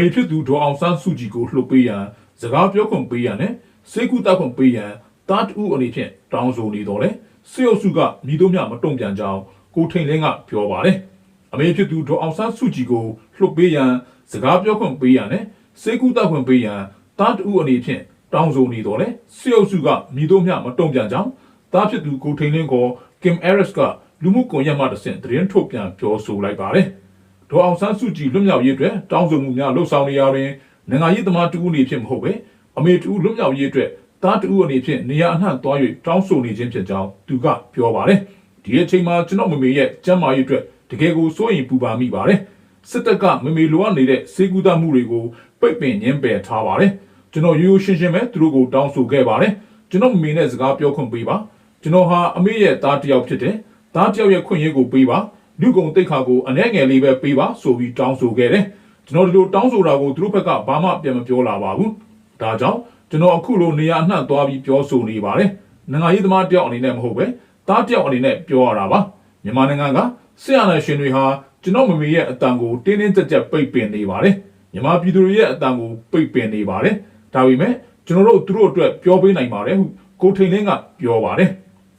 မေဖြစ်သူဒေါ်အောင်ဆန်းစုကြည်ကိုလှုပ်ပေးရန်စကားပြောခွင့်ပေးရန်နဲ့စေကူတောက်ခွင့်ပေးရန်တားတူအနေဖြင့်တောင်းဆိုနေတော့လေစေအုပ်စုကမိတို့မြမတုံ့ပြန်ကြောင်းကိုထိန်လင်းကပြောပါတယ်အမေဖြစ်သူဒေါ်အောင်ဆန်းစုကြည်ကိုလှုပ်ပေးရန်စကားပြောခွင့်ပေးရန်နဲ့စေကူတောက်ခွင့်ပေးရန်တားတူအနေဖြင့်တောင်းဆိုနေတော့လေစေအုပ်စုကမိတို့မြမတုံ့ပြန်ကြောင်းတားဖြစ်သူကိုထိန်လင်းကို Kim Harris ကလူမှုကွန်ရက်မှတစ်ဆင့်သတင်းထုတ်ပြန်ပြောဆိုလိုက်ပါတယ် ဒေါ်အောင်ဆန်းစုကြည်လွတ်မြောက်ရေးအတွက်တောင်းဆိုမှုများလှုပ်ဆောင်နေရတွင်နိုင်ငံရေးသမားတူအနေဖြင့်မဟုတ်ပဲအမေတူလွတ်မြောက်ရေးအတွက်တားတူအနေဖြင့်နေရာအနှံ့သွား၍တောင်းဆိုနေခြင်းဖြစ်ကြောင်းသူကပြောပါတယ်ဒီအချိန်မှာကျွန်တော်မမေရဲ့ကျမ်းမာရေးအတွက်တကယ်ကိုစိုးရင်ပူပါမိပါတယ်စစ်တပ်ကမမေလိုအပ်နေတဲ့စေကူတာမှုတွေကိုပိတ်ပင်ညှင်းပယ်ထားပါတယ်ကျွန်တော်ရိုးရိုးရှင်းရှင်းပဲသူတို့ကိုတောင်းဆိုခဲ့ပါတယ်ကျွန်တော်မမေနဲ့စကားပြောခွင့်ပေးပါကျွန်တော်ဟာအမေရဲ့သားတစ်ယောက်ဖြစ်တယ်သားတစ်ယောက်ရဲ့ခွင့်ရကိုပေးပါ လူကုန်တိတ်ခါကိုအနှဲငယ်လေးပဲပေးပါဆိုပြီးတောင်းဆိုခဲ့တယ်ကျွန်တော်ဒီလိုတောင်းဆိုတာကိုသူတို့ဘက်ကဘာမှပြန်မပြောလာပါဘူးဒါကြောင့်ကျွန်တော်အခုလိုနေရာအနှံ့သွားပြီးပြောဆိုနေပါတယ်နိုင်ငံရေးသမားတယောက်အနေနဲ့မဟုတ်ပဲသားတယောက်အနေနဲ့ပြောရတာပါမြန်မာနိုင်ငံကဆရာနာရှင်တွေဟာကျွန်တော်မမေရဲ့အတန်ကိုတင်းတင်းကြပ်ကြပ်ပိတ်ပင်နေပါတယ်မြန်မာပြည်သူတွေရဲ့အတန်ကိုပိတ်ပင်နေပါတယ်ဒါပေမဲ့ကျွန်တော်တို့သူတို့အတွက်ပြောပေးနိုင်ပါတယ်ဟုကိုထိန်လင်းကပြောပါတယ်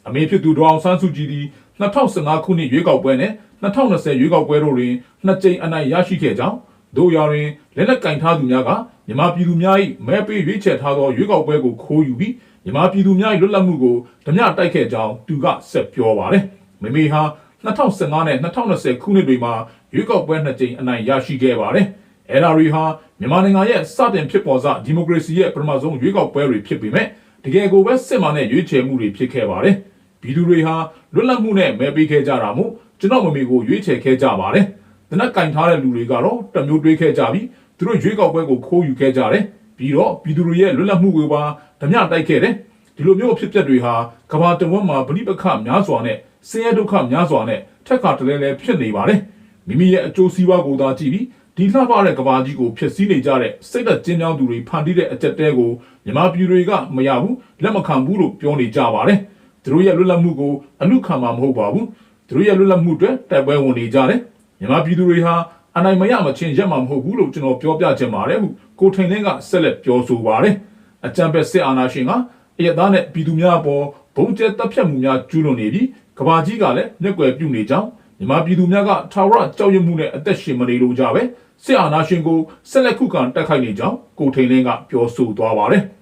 အမေဖြစ်သူဒေါအောင်ဆန်းစုကြည်ဒီ2015ခုနှစ်ရွေးကောက်ပွဲနဲ့ 2020ရွေးကောက်ပွဲတို့တွင်နှစ်ကြိမ်အနိုင်ရရှိခဲ့ကြောင်းတို့ရာတွင်လက်နက်ကင်ထားသူများကမြန်မာပြည်သူများ၏မဲပေးရွေးချယ်ထားသောရွေးကောက်ပွဲကိုခိုးယူပြီးမြန်မာပြည်သူများ၏လွတ်လပ်မှုကိုဓမြတိုက်ခဲ့ကြောင်းသူကဆက်ပြောပါတယ်။မမေဟာ2015နဲ့2020ခုနှစ်တွေမှာရွေးကောက်ပွဲနှစ်ကြိမ်အနိုင်ရရှိခဲ့ပါတယ်။အဲဒါတွေဟာမြန်မာနိုင်ငံရဲ့စတင်ဖြစ်ပေါ်စဒီမိုကရေစီရဲ့ပထမဆုံးရွေးကောက်ပွဲတွေဖြစ်ပေမဲ့တကယ်ကိုပဲစစ်မှန်တဲ့ရွေးချယ်မှုတွေဖြစ်ခဲ့ပါတယ်။ပြည်သူတွေဟာလွတ်လပ်မှုနဲ့မဲပေးခဲ့ကြတာမို့ ကျွန်တော်မမေကိုရွေးချယ်ခဲ့ကြပါတယ်။တနက်ကင်ထားတဲ့လူတွေကတော့တမျိုးတွေးခဲ့ကြပြီးသူတို့ရွေးကောက်ပွဲကိုခိုးယူခဲ့ကြတယ်။ပြီးတော့ပြည်သူတွေရဲ့လွတ်လပ်မှုကိုပါဓမြတိုက်ခဲ့တယ်။ဒီလိုမျိုးအဖြစ်အပျက်တွေဟာကမ္ဘာတဝန်းမှာဗလိပခများစွာနဲ့ဆင်းရဲဒုက္ခများစွာနဲ့ထက်ခါတလဲလဲဖြစ်နေပါတယ်။မိမိရဲ့အကျိုးစီးပွားကိုသာကြည့်ပြီးဒီလှပတဲ့ကဘာကြီးကိုဖျက်ဆီးနေကြတဲ့စိတ်သက်ကျဉ်းချောင်းသူတွေဖန်တီးတဲ့အကြက်တဲကိုမြန်မာပြည်တွေကမရဘူးလက်မခံဘူးလို့ပြောနေကြပါတယ်။သူတို့ရဲ့လွတ်လပ်မှုကိုအနုခံမှာမဟုတ်ပါဘူး။ သူတို့ရဲ့လွတ်လပ်မှုအတွက်တိုက်ပွဲဝင်နေကြတယ်။မြန်မာပြည်သူတွေဟာအနိုင်မရမချင်းရက်မှာမဟုတ်ဘူးလို့ကျွန်တော်ပြောပြချင်ပါတယ်ဟုကိုထိန်လင်းကဆက်လက်ပြောဆိုပါတယ်။အကြံဖက်စစ်အာဏာရှင်ကအရသားနဲ့ပြည်သူများအပေါ်ဘုံကျဲတပ်ဖြတ်မှုများကျူးလွန်နေပြီးကဘာကြီးကလည်းမျက်ကွယ်ပြုနေကြောင်းမြန်မာပြည်သူများကထာဝရကြောက်ရွံ့မှုနဲ့အသက်ရှင်မနေလို့ကြပဲစစ်အာဏာရှင်ကိုဆက်လက်ခုခံတိုက်ခိုက်နေကြောင်းကိုထိန်လင်းကပြောဆိုသွားပါတယ်။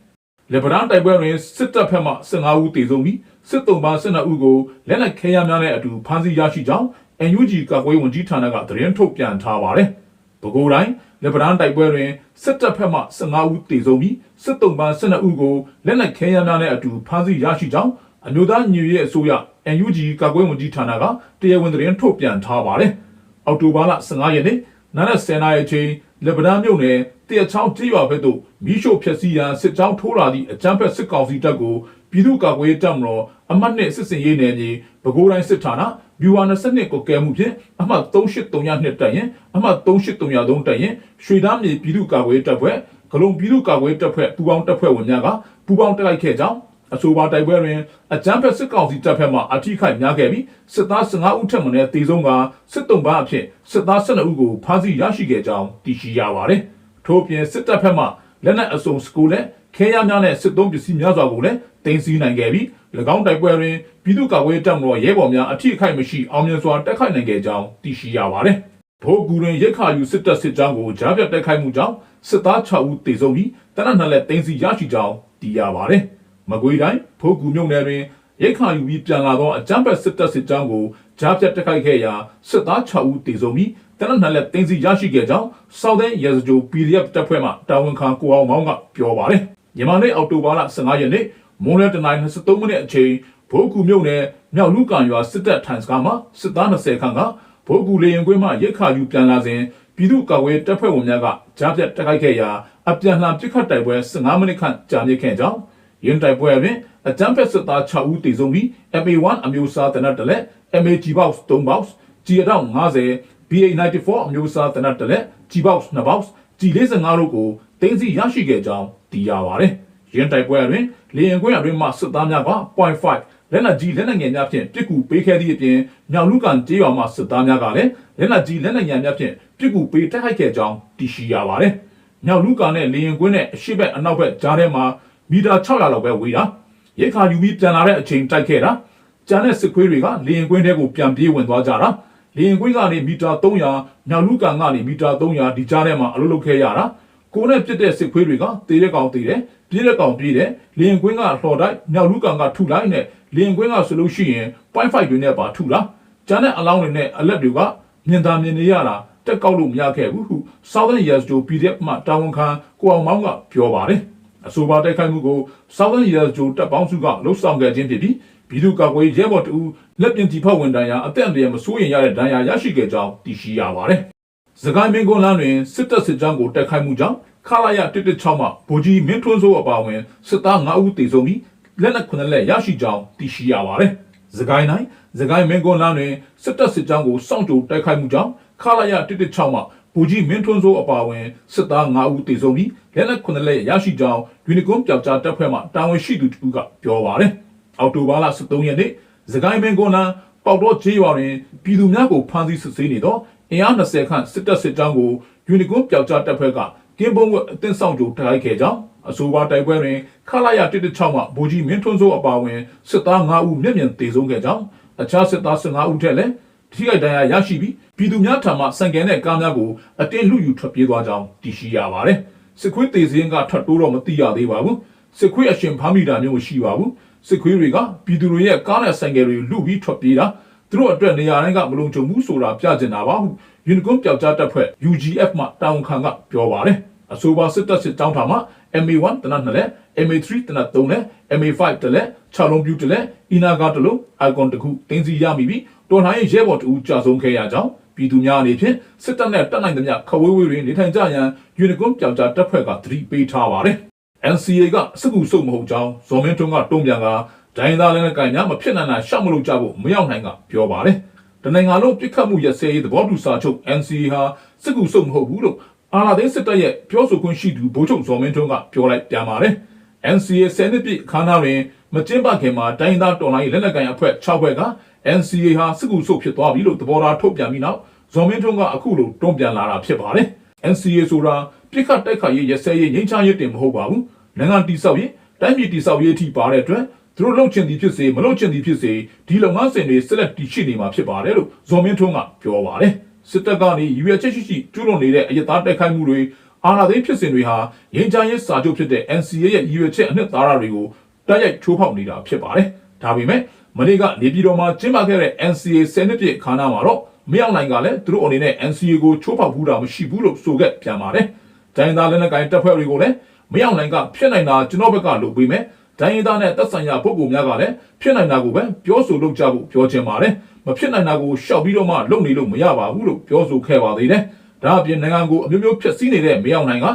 လေဗရန်တိုက်ပွဲတွင်စစ်တပ်ဖက်မှ15ဦးသေဆုံးပြီးစစ်တုံးပါ12ဦးကိုလက်နက်ခဲယမ်းများနဲ့အတူဖမ်းဆီးရရှိကြောင်း NUG ကာကွယ်ဝန်ကြီးဌာနကသတင်းထုတ်ပြန်ထားပါတယ်။ပဲခူးတိုင်းလေဗရန်တိုက်ပွဲတွင်စစ်တပ်ဖက်မှ15ဦးသေဆုံးပြီးစစ်တုံးပါ12ဦးကိုလက်နက်ခဲယမ်းများနဲ့အတူဖမ်းဆီးရရှိကြောင်းအမျိုးသားညီညွတ်ရေးအစိုးရ NUG ကာကွယ်ဝန်ကြီးဌာနကတရားဝင်သတင်းထုတ်ပြန်ထားပါတယ်။အောက်တိုဘာလ15ရက်နေ့နာနဲ့10နာရီအချိန် လေဗဒန်မြို့နယ်တရချောင်းကြေးရွာဘက်သို့မိရှို့ဖျက်ဆီးရန်စစ်ကြောင်းထိုးလာသည့်အကြမ်းဖက်စစ်ကောင်စီတပ်ကိုပြည်သူ့ကာကွယ်ရေးတပ်မတော်အမှတ်နှစ်စစ်စင်ရေးနယ်မြေပဲခူးတိုင်းစစ်ဌာနဗျူဟာ22ကိုကဲမှုဖြင့်အမှတ်3832တပ်ရင်အမှတ်3833တပ်ရင်ရွှေသားမြေပြည်သူ့ကာကွယ်ရေးတပ်ဖွဲ့ဂလုံပြည်သူ့ကာကွယ်ရေးတပ်ဖွဲ့ပူးပေါင်းတပ်ဖွဲ့ဝင်များကပူးပေါင်းတိုက်ခိုက်ခဲ့ကြောင်း အဆိုပါတိုက်ပွဲတွင်အကြမ်းဖက်စစ်ကောင်စီတပ်ဖက်မှအထိခိုက်များခဲ့ပြီးစစ်သား15ဦးထက်မနည်းတေဆုံးကစစ်တုံးပါအဖြစ်စစ်သား12ဦးကိုဖမ်းဆီးရရှိခဲ့ကြောင်းသိရှိရပါတယ်။ထို့ပြင်စစ်တပ်ဖက်မှလက်နက်အစုံစကူလက်ခဲရများနဲ့စစ်တုံးပစ္စည်းများစွာကိုလည်းတင်စီနိုင်ခဲ့ပြီး၎င်းတိုက်ပွဲတွင်ပြည်သူ့ကာကွယ်ရေးတပ်မတော်ရဲဘော်များအထိခိုက်မရှိအောင်မြင်စွာတိုက်ခိုက်နိုင်ခဲ့ကြောင်းသိရှိရပါတယ်။ဗိုလ်ကူရင်ရိခါယူစစ်တပ်စစ်ကြောင်းကိုကြားပြတ်တိုက်ခိုက်မှုကြောင့်စစ်သား6ဦးတေဆုံးပြီးတနက်နက်လက်တင်စီရရှိကြောင်းသိရပါတယ်။ မကွေးတိုင်းဖိုးကူမြို့နယ်တွင်ရိတ်ခါယူပြီးပြန်လာသောအကြမ်းဖက်စစ်တပ်စစ်ကြောင်းကိုကြားပြတ်တိုက်ခိုက်ခဲ့ရာစစ်သား6ဦးတေဆုံးပြီးတနက်နှစ်လက်တင်းစီရရှိခဲ့ကြောင်းစောက်တဲ့ရဲစကြို PDF တပ်ဖွဲ့မှတာဝန်ခံကိုအောင်မောင်းကပြောပါတယ်။ညီမလေးအောက်တိုဘာလ15ရက်နေ့မွန်းလွဲတနိုင်း23မိနစ်အချိန်ဘိုးကူမြို့နယ်မြောက်လူကန်ရွာစစ်တပ်ထိုင်စကားမှာစစ်သား20ခန့်ကဘိုးကူလေရင်ကွင်းမှရိတ်ခါယူပြန်လာစဉ်ပြည်သူ့ကာကွယ်တပ်ဖွဲ့ဝင်များကကြားပြတ်တိုက်ခိုက်ခဲ့ရာအပြန်လှန်ပစ်ခတ်တိုက်ပွဲ15မိနစ်ခန့်ကြာမြင့်ခဲ့ကြောင်း ရင်တိုက်ပွဲတွင်အကြမ်းဖက်စစ်သား6ဦးတေဆုံးပြီး MA1 အမျိုးအစားတနတ်တလက် MAG box 3 box G အတော့50 BA94 အမျိုးအစားတနတ်တလက် G box 2 box G 45 တို့ကိုတင်းစီရရှိခဲ့ကြောင်းသိရပါတယ်။ရင်တိုက်ပွဲတွင်လေရင်ကွင်းအတွင်းမှစစ်သားများက0.5လက်နက်ကြီးလက်နက်ငယ်များဖြင့်ပစ်ကူပေးခဲ့သည့်အပြင်မြောက်လူကန်ကျေးရွာမှစစ်သားများကလည်းလက်နက်ကြီးလက်နက်ငယ်များဖြင့်ပစ်ကူပေးတိုက်ခိုက်ခဲ့ကြောင်းသိရှိရပါတယ်။မြောက်လူကာနဲ့လေရင်ကွင်းနဲ့အရှိဘက်အနောက်ဘက်ကြားထဲမှာ မီတာ600လောက်ပဲဝေးတာရိတ်ခါယူပြီးပြန်လာတဲ့အချိန်တိုက်ခဲ့တာကျန်တဲ့စစ်ခွေးတွေကလေရင်ကွင်းထဲကိုပြန်ပြေးဝင်သွားကြတာလေရင်ကွင်းကနေမီတာ300မြောက်လူကာကနေမီတာ300ဒီကြားထဲမှာအလုပ်လုပ်ခဲ့ရတာကိုနဲ့ပြစ်တဲ့စစ်ခွေးတွေကတေးတဲ့ကောင်တေးတယ်ပြေးတဲ့ကောင်ပြေးတယ်လေရင်ကွင်းကလှော်တိုက်မြောက်လူကာကထုလိုက်နဲ့လေရင်ကွင်းကဆိုလို့ရှိရင် point 5တွေနဲ့ပါထုတာကျန်တဲ့အလောင်းတွေနဲ့အလက်တွေကမြင်သာမြင်နေရတာတက်ကောက်လို့မရခဲ့ဘူးဟု Southern Years တို့ PDF မှတာဝန်ခံကိုအောင်မောင်းကပြောပါတယ် အဆိုပါတိုက်ခိုက်မှုကို Southern Years တို့တပ်ပေါင်းစုကလှုပ်ဆောင်ခဲ့ခြင်းဖြစ်ပြီးပြည်သူ့ကာကွယ်ရေးရဲဘော်တူလက်ပြင်တီဖောက်ဝင်တန်းရာအသက်အန္တရာယ်မစိုးရင်ရတဲ့ဒဏ်ရာရရှိခဲ့ကြောင်းသိရှိရပါတယ်။စကိုင်းမင်းကွန်းလန်းတွင်စစ်တပ်စစ်ကြောင်းကိုတိုက်ခိုက်မှုကြောင့်ခလာရ116မှဗိုလ်ကြီးမင်းထွန်းစိုးအပါအဝင်စစ်သား9ဦးသေဆုံးပြီးလက်နက်9လက်ရရှိကြောင်းသိရှိရပါတယ်။စကိုင်းတိုင်းစကိုင်းမင်းကွန်းလန်းတွင်စစ်တပ်စစ်ကြောင်းကိုစောင့်ကြိုတိုက်ခိုက်မှုကြောင့်ခလာရ116မှ ဗိုလ်ကြီးမင်းထွန်းစိုးအပါအဝင်စစ်သား9ဦးသေဆုံးပြီးလက်နက်9လက်ရရှိကြောင်းယူနီကွန်ပျောက်ကြားတပ်ဖွဲ့မှတာဝန်ရှိသူတူကပြောပါတယ်။အောက်တိုဘာလ23ရက်နေ့စကိုင်းမင်းကွန်းလန်းပေါက်တော့ကျေးရွာတွင်ပြည်သူများကိုဖမ်းဆီးစစ်ဆေးနေသောအင်အား20ခန့်စစ်တပ်စစ်ကြောင်းကိုယူနီကွန်ပျောက်ကြားတပ်ဖွဲ့ကကင်းပုံးဝက်အသင်းဆောင်ကြိုတိုက်ခဲ့ကြောင်းအဆိုပါတိုက်ပွဲတွင်ခလာရ116မှဗိုလ်ကြီးမင်းထွန်းစိုးအပါအဝင်စစ်သား9ဦးမျက်မြင်သေဆုံးခဲ့ကြောင်းအခြားစစ်သား15ဦးထက်လည်း ထိခိုက်ဒဏ်ရာရရှိပြီးပြည်သူများထံမှစံကဲတဲ့ကားများကိုအတင်းလူယူထွက်ပြေးသွားကြောင်းသိရှိရပါတယ်စစ်ခွေးတေစင်းကထပ်တိုးတော့မသိရသေးပါဘူးစစ်ခွေးအရှင်ဖမ်းမိတာမျိုးမရှိပါဘူးစစ်ခွေးတွေကပြည်သူတွေရဲ့ကားနဲ့ဆိုင်ကယ်တွေလူပြီးထွက်ပြေးတာသူတို့အတွက်နေရာတိုင်းကမလုံခြုံဘူးဆိုတာပြကျင်တာပါဟုယူနီကွန်ပျောက်ကြားတပ်ဖွဲ့ UGF မှတာဝန်ခံကပြောပါတယ် အဆိုပါစစ်တပ်စစ်တောင်းထားမှာ MA1 တနတ်နှစ်လက် MA3 တနတ်သုံးလက် MA5 တလက်6လုံးပြူတလက်အီနာကတလုံးအိုင်ကွန်တစ်ခုတင်းစီရမိပြီးတော်လှန်ရေးရဲဘော်တူကြာဆုံးခဲ့ရကြောင်းပြည်သူများအနေဖြင့်စစ်တပ်နဲ့တပ်နိုင်သမျှခဝေးဝေးတွင်နေထိုင်ကြရန်ယူနီကွန်ပျောက်ကြားတပ်ဖွဲ့ကသတိပေးထားပါတယ် NCA ကစစ်ကူစုပ်မဟုတ်ကြောင်းဇော်မင်းထွန်းကတုံ့ပြန်ကဒိုင်းသားလည်းနဲ့ကင်များမဖြစ်နိုင်တာရှောက်မလို့ကြဖို့မရောက်နိုင်ကပြောပါတယ်တနင်္ဂနွေလုံးပြစ်ခတ်မှုရစဲရေးသဘောတူစာချုပ် NCA ဟာစစ်ကူစုပ်မဟုတ်ဘူးလို့ အာလာသိန်းစစ်တပ်ရဲ့ပြောဆိုခွင့်ရှိသူဗိုလ်ချုပ်ဇော်မင်းထွန်းကပြောလိုက်ပြန်ပါတယ် NCA ဆယ်နှစ်ပြည့်ခါးနားတွင်မကျင်းပခင်မှာတိုင်းသားတော်လိုင်းလက်နက်ကိုင်အဖွဲ့6ဘက်က NCA ဟာစစ်ကူစုပ်ဖြစ်သွားပြီလို့သဘောထားထုတ်ပြန်ပြီးနောက်ဇော်မင်းထွန်းကအခုလိုတွန်းပြန်လာတာဖြစ်ပါတယ် NCA ဆိုတာပြစ်ခတ်တိုက်ခိုက်ရေးရစဲရေးငြိမ်းချမ်းရေးတင်မဟုတ်ပါဘူးနိုင်ငံတိဆောက်ရေးတိုင်းပြည်တိဆောက်ရေးအထိပါတဲ့အတွက်သူတို့လုံချင်သည်ဖြစ်စေမလုံချင်သည်ဖြစ်စေဒီလုပ်ငန်းစဉ်တွေဆက်လက်တည်ရှိနေမှာဖြစ်ပါတယ်လို့ဇော်မင်းထွန်းကပြောပါတယ် စစ်တပ်ကနေရည်ရွယ်ချက်ရှိရှိကျူးလွန်နေတဲ့အယက်သားတိုက်ခိုက်မှုတွေအာဏာသိမ်းဖြစ်စဉ်တွေဟာငြိမ်းချမ်းရေးစာချုပ်ဖြစ်တဲ့ NCA ရဲ့ရည်ရွယ်ချက်အနှစ်သာရတွေကိုတိုက်ရိုက်ချိုးဖောက်နေတာဖြစ်ပါတယ်ဒါပေမဲ့မနေ့ကနေပြည်တော်မှာကျင်းပခဲ့တဲ့ NCA ဆယ်နှစ်ပြည့်ခါးနားမှာတော့မရောက်နိုင်ကလည်းသူတို့အနေနဲ့ NCA ကိုချိုးဖောက်ဘူးတာမရှိဘူးလို့ဆိုခဲ့ပြန်ပါတယ်။တိုင်းသားလက်နက်ကိုင်တပ်ဖွဲ့တွေကိုလည်းမရောက်နိုင်ကဖြစ်နိုင်တာကျွန်တော်ဘက်ကလုပ်ပေးမယ်။တိုင်းသားနဲ့တပ်ဆိုင်ရာပုဂ္ဂိုလ်များကလည်းဖြစ်နိုင်တာကိုပဲပြောဆိုလုပ်ကြဖို့ပြောချင်ပါတယ်။ မဖြစ်နိုင်တာကိုရှောက်ပြီးတော့မှလုပ်နေလို့မရပါဘူးလို့ပြောဆိုခဲ့ပါသေးတယ်။ဒါအပြင်နိုင်ငံကိုအမျိုးမျိုးဖျက်ဆီးနေတဲ့မရောက်နိုင်က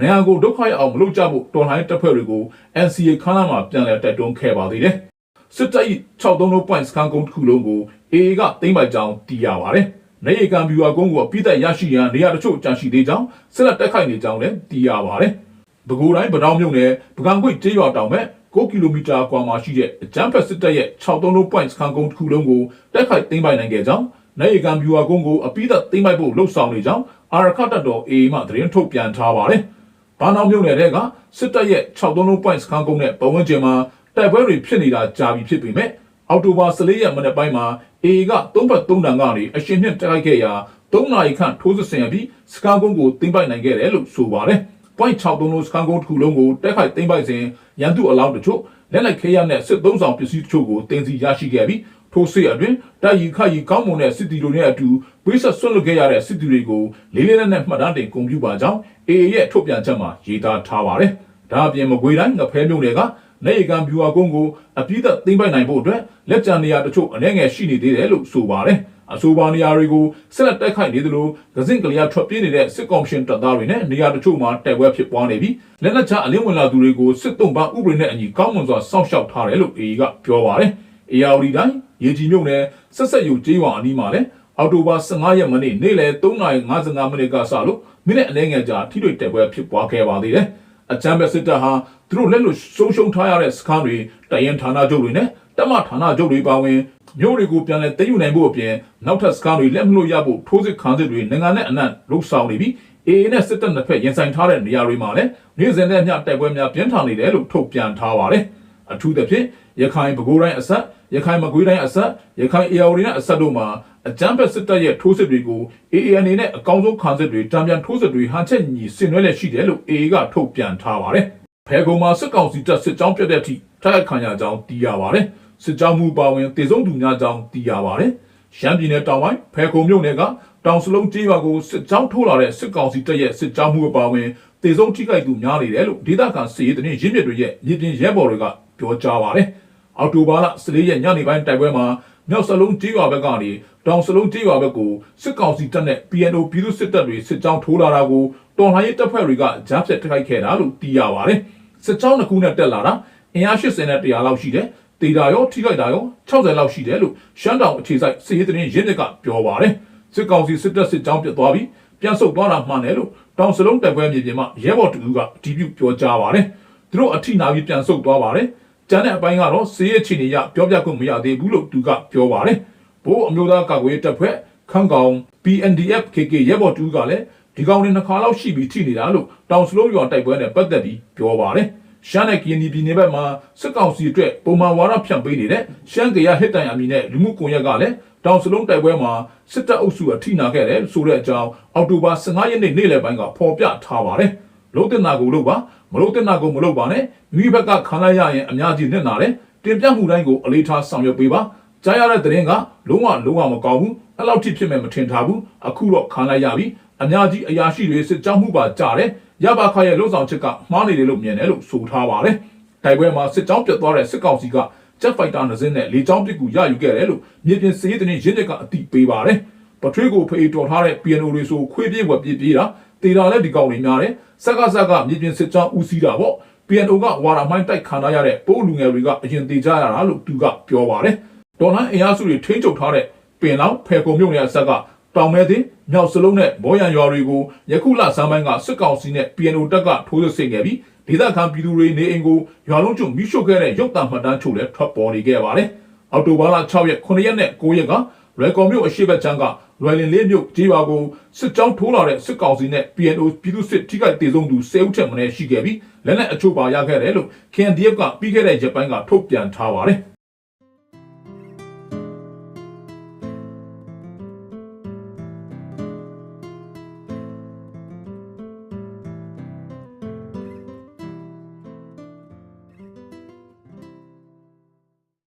နိုင်ငံကိုဒုက္ခရောက်အောင်မလုပ်ကြဖို့တော်လှန်ရေးတပ်ဖွဲ့တွေကို NCA ခန်းလာမှာပြန်လည်တိုက်တွန်းခဲ့ပါသေးတယ်။စစ်တပ်၏63လုံး point စကန်ကုန်းတစ်ခုလုံးကို AA ကသိမ်းပိုက်ကြောင်းသိရပါတယ်။နေရီကံဗျူဟာကုန်းကိုအပြစ်သက်ရရှိရန်နေရာတချို့ကြာရှိသေးကြောင်းဆက်လက်တက်ခိုက်နေကြောင်းလည်းသိရပါတယ်။ပဲခူးတိုင်းပတောင်းမြုံနယ်ပကံကွေ့ကျေးရွာတောင်မဲ့ 6ကီလိုမီတာကွာမှာရှိတဲ့အကြမ်းဖက်စစ်တပ်ရဲ့63လုံး point စကန်ကုန်းတစ်ခုလုံးကိုတက်ခိုက်သိမ်းပိုက်နိုင်ခဲ့ကြောင်းနေရီကံဗျူဟာကုန်းကိုအပြစ်သက်သိမ်းပိုက်ဖို့လှုံ့ဆော်နေကြောင်းအာရခတ်တပ်တော် AA မှသတင်းထုတ်ပြန်ထားပါတယ်။ဘာနောင်မြုံနယ်တဲ့ကစစ်တပ်ရဲ့63လုံး point စခန်းကုန်းနဲ့ပတ်ဝန်းကျင်မှာတိုက်ပွဲတွေဖြစ်နေတာကြာပြီဖြစ်ပေမဲ့အောက်တိုဘာ14ရက်မနေ့ပိုင်းမှာ AA က3ဘက်3တန်ကနေအရှင်မြင့်တိုက်ခဲ့ရာ3နာရီခန့်ထိုးစစ်ဆင်ရပြီးစခန်းကုန်းကိုသိမ်းပိုက်နိုင်ခဲ့တယ်လို့ဆိုပါတယ်။ point 63လုံးစခန်းကုန်းတစ်ခုလုံးကိုတိုက်ခိုက်သိမ်းပိုက်စဉ်ရန်သူအလောင်းတချို့လက်လက်ခဲရနဲ့စစ်သုံးဆောင်ပစ္စည်းတချို့ကိုတင်စီရရှိခဲ့ပြီးထိုစစ်အတွင်းတိုက်ရီခတ်ရီကောင်းမွန်တဲ့စစ်တီတို့နဲ့အတူပေးဆက်ဆွတ်လွတ်ခဲ့ရတဲ့စစ်တီတွေကိုလေးလေးနက်နက်မှတ်တမ်းတင်ဂုဏ်ပြုပါကြောင်း AA ရဲ့ထုတ်ပြန်ချက်မှာရေးသားထားပါတယ်။ဒါအပြင်မကွေးတိုင်းငဖဲမြို့နယ်ကနေရီကန်ဗျူဟာကုန်းကိုအပြည့်သက်သိမ်းပိုက်နိုင်ဖို့အတွက်လက်ကျန်နေရာတချို့အနေငယ်ရှိနေသေးတယ်လို့ဆိုပါတယ်။ အဆိုပါနေရာတွေကိုဆက်လက်တိုက်ခိုက်နေသလိုဂဇင့်ကလေးယာထွက်ပြေးနေတဲ့စစ်ကောင်ရှင်တပ်သားတွေနဲ့နေရာတချို့မှာတိုက်ပွဲဖြစ်ပွားနေပြီးလက်နက်ချအလင်းဝင်လာသူတွေကိုစစ်တုံးပန်းဥပဒေနဲ့အညီကောင်းမွန်စွာစောင့်ရှောက်ထားတယ်လို့ AA ကပြောပါတယ်။ ARD တိုင်းရေကြီးမြုပ်နယ်ဆက်ဆက်ယူကျေးရွာအနီးမှာလည်းအော်တိုဘာ15ရက်မနေ့နေ့လယ်3:55မိနစ်ကစလို့မိနစ်အနည်းငယ်ကြာထိတွေ့တိုက်ပွဲဖြစ်ပွားခဲ့ပါသေးတယ်။အချမ်းဘက်စစ်တပ်ဟာသူတို့လက်လွတ်ဆုံးရှုံးထားရတဲ့စခန်းတွေတရင်ဌာနချုပ်တွေနဲ့ တမဌာနချုပ်တွေပါဝင်မြို့တွေကိုပြန်လည်သိမ်းယူနိုင်ဖို့အပြင်နောက်ထပ်စခန်းတွေလက်မလို့ရဖို့ထိုးစစ်ခန်းစစ်တွေနိုင်ငံနဲ့အနှံ့လှုပ်ဆောင်နေပြီး AA နဲ့စစ်တပ်နှစ်ဖက်ရင်ဆိုင်ထားတဲ့နေရာတွေမှာလည်းနေ့စဉ်နဲ့မျှတိုက်ပွဲများပြင်းထန်နေတယ်လို့ထုတ်ပြန်ထားပါတယ်။အထူးသဖြင့်ရခိုင်ပဲခူးတိုင်းအဆက်ရခိုင်မကွေးတိုင်းအဆက်ရခိုင်အေရီနဲ့အဆက်တို့မှာအကြမ်းဖက်စစ်တပ်ရဲ့ထိုးစစ်တွေကို AA အနေနဲ့အကောင်းဆုံးခံစစ်တွေတံပြန်ထိုးစစ်တွေဟန်ချက်ညီဆင်နွှဲလက်ရှိတယ်လို့ AA ကထုတ်ပြန်ထားပါတယ်။ဖဲကုံမှာစစ်ကောင်စီတပ်စစ်ကြောင်းပြတ်တဲ့အထိတိုက်ခိုက်ခံရကြောင်းသိရပါတယ်။ စစ်ကြောင်းမှုပါဝင်တေဆုံးသူများကြောင်းသိရပါတယ်။ရှမ်းပြည်နယ်တောင်ပိုင်းဖဲကုံမြို့နယ်ကတောင်စလုံးကျေးရွာကိုစစ်ကြောင်းထိုးလာတဲ့စစ်ကောင်စီတပ်ရဲ့စစ်ကြောင်းမှုပါဝင်တေဆုံးထိခိုက်သူများနေတယ်လို့ဒေသခံစစ်ရေးသတင်းရင်းမြစ်တွေရဲ့ရည်ပြင်းရဲဘော်တွေကပြောကြားပါတယ်။အော်တိုဘာလ14ရက်ညနေပိုင်းတိုက်ပွဲမှာမြောက်စလုံးကျေးရွာဘက်ကနေတောင်စလုံးကျေးရွာဘက်ကိုစစ်ကောင်စီတပ်နဲ့ PNO ပြည်သူစစ်တပ်တွေစစ်ကြောင်းထိုးလာတာကိုတော်လှန်ရေးတပ်ဖွဲ့တွေကကြားဖြတ်တိုက်ခိုက်ခဲ့တာလို့သိရပါတယ်။စစ်ကြောင်းတစ်ခုနဲ့တက်လာတာအင်အား80နဲ့100လောက်ရှိတယ်။ တေတာရောထိခိုက်တာရော60လောက်ရှိတယ်လို့ရှမ်းတောင်အခြေစိုက်စစ်ရေးသတင်းရင်းမြစ်ကပြောပါတယ်။စစ်ကောင်စီစစ်တပ်စစ်ကြောင်းပြတ်သွားပြီးပြန်ဆုတ်သွားတာမှန်တယ်လို့တောင်စလုံးတိုက်ပွဲမြေပြင်မှာရဲဘော်တူကအတည်ပြုပြောကြားပါတယ်။သူတို့အထိနာပြီးပြန်ဆုတ်သွားပါတယ်။ကျန်တဲ့အပိုင်းကတော့စစ်ရေးအခြေအနေရပြောပြခွင့်မရသေးဘူးလို့သူကပြောပါတယ်။ဘိုးအမျိုးသားကာကွယ်ရေးတပ်ဖွဲ့ခန်းကောင် PNDF KK ရဲဘော်တူကလည်းဒီကောင်တွေနှစ်ခါလောက်ရှိပြီးထိနေတာလို့တောင်စလုံးရွာတိုက်ပွဲနဲ့ပတ်သက်ပြီးပြောပါတယ်။ ရှမ်းနဲ့ကရင်ပြည်နယ်ဘက်မှာစစ်ကောင်စီအတွက်ပုံမှန်ဝါဒဖြန့်ပေးနေတဲ့ရှမ်းကရဟစ်တိုင်အမည်နဲ့လူမှုကွန်ရက်ကလည်းတောင်စလုံးတိုက်ပွဲမှာစစ်တပ်အုပ်စုအထိနာခဲ့တယ်ဆိုတဲ့အကြောင်းအောက်တိုဘာ15ရက်နေ့နေ့လယ်ပိုင်းကဖော်ပြထားပါတယ်။လုံးတင်နာကိုလို့ပါမလုံးတင်နာကိုမလို့ပါနဲ့မိဘက်ကခံလိုက်ရရင်အများကြီးနစ်နာတယ်တင်ပြမှုတိုင်းကိုအလေးထားဆောင်ရွက်ပေးပါကြားရတဲ့သတင်းကလုံးဝလုံးဝမကောင်းဘူးအဲ့လောက်ထိဖြစ်မယ်မထင်ထားဘူးအခုတော့ခံလိုက်ရပြီ အများကြီးအရာရှိတွေစစ်ကြောမှုပါကြတယ်ရပါခရဲ့လုံဆောင်ချက်ကမှားနေတယ်လို့မြင်တယ်လို့ဆိုထားပါတယ်တိုက်ပွဲမှာစစ်ကြောပြတ်သွားတဲ့စစ်ကောင်စီကဂျက်ဖိုက်တာနှစ်စင်းနဲ့လေကြောင်းပစ်ကူရယူခဲ့တယ်လို့မြေပြင်စစ်ရေးသတင်းရင်းချက်ကအတိပေးပါတယ်ပထွေးကိုဖေးတော်ထားတဲ့ PNO တွေဆိုခွေးပြေးဝက်ပြေးပြေးတာတေတာလည်းဒီကောင်တွေများတယ်စက်ကစက်ကမြေပြင်စစ်ကြောင်းဦးစီးတာပေါ့ PNO ကဝါရာမိုင်းတိုက်ခံရတဲ့ပိုးလူငယ်တွေကအရင်တေကြရတာလို့သူကပြောပါတယ်ဒေါ်လာအင်အားစုတွေထိန်းချုပ်ထားတဲ့ပင်လောင်ဖယ်ကုံမြို့နယ်အဆက်က တောင်မဲသည်မြောက်စလုံးနဲ့ဘောရန်ရွာတွေကိုယခုလဆန်းပိုင်းကစစ်ကောင်စီနဲ့ PNO တပ်ကထိုးစစ်ဆင်ခဲ့ပြီးဒေသခံပြည်သူတွေနေအိမ်ကိုရွာလုံးကျွမိရှို့ခဲ့တဲ့ရုပ်သံမှတ်တမ်းချုပ်လည်းထွက်ပေါ်နေခဲ့ပါတယ်။အောက်တိုဘာလ6ရက်9ရက်နဲ့9ရက်ကလွယ်ကော်မြို့အရှိတ်ဘက်ချမ်းကလွယ်လင်လေးမြို့ကြေးရွာကိုစစ်ကြောင်းထိုးလာတဲ့စစ်ကောင်စီနဲ့ PNO ပြည်သူစစ်ထိခိုက်ဒေဆုံးသူ10ဦးထက်မနည်းရှိခဲ့ပြီးလက်နက်အချို့ပါရခဲ့တယ်လို့ KNDF ကပြီးခဲ့တဲ့ရက်ပိုင်းကထုတ်ပြန်ထားပါတယ်။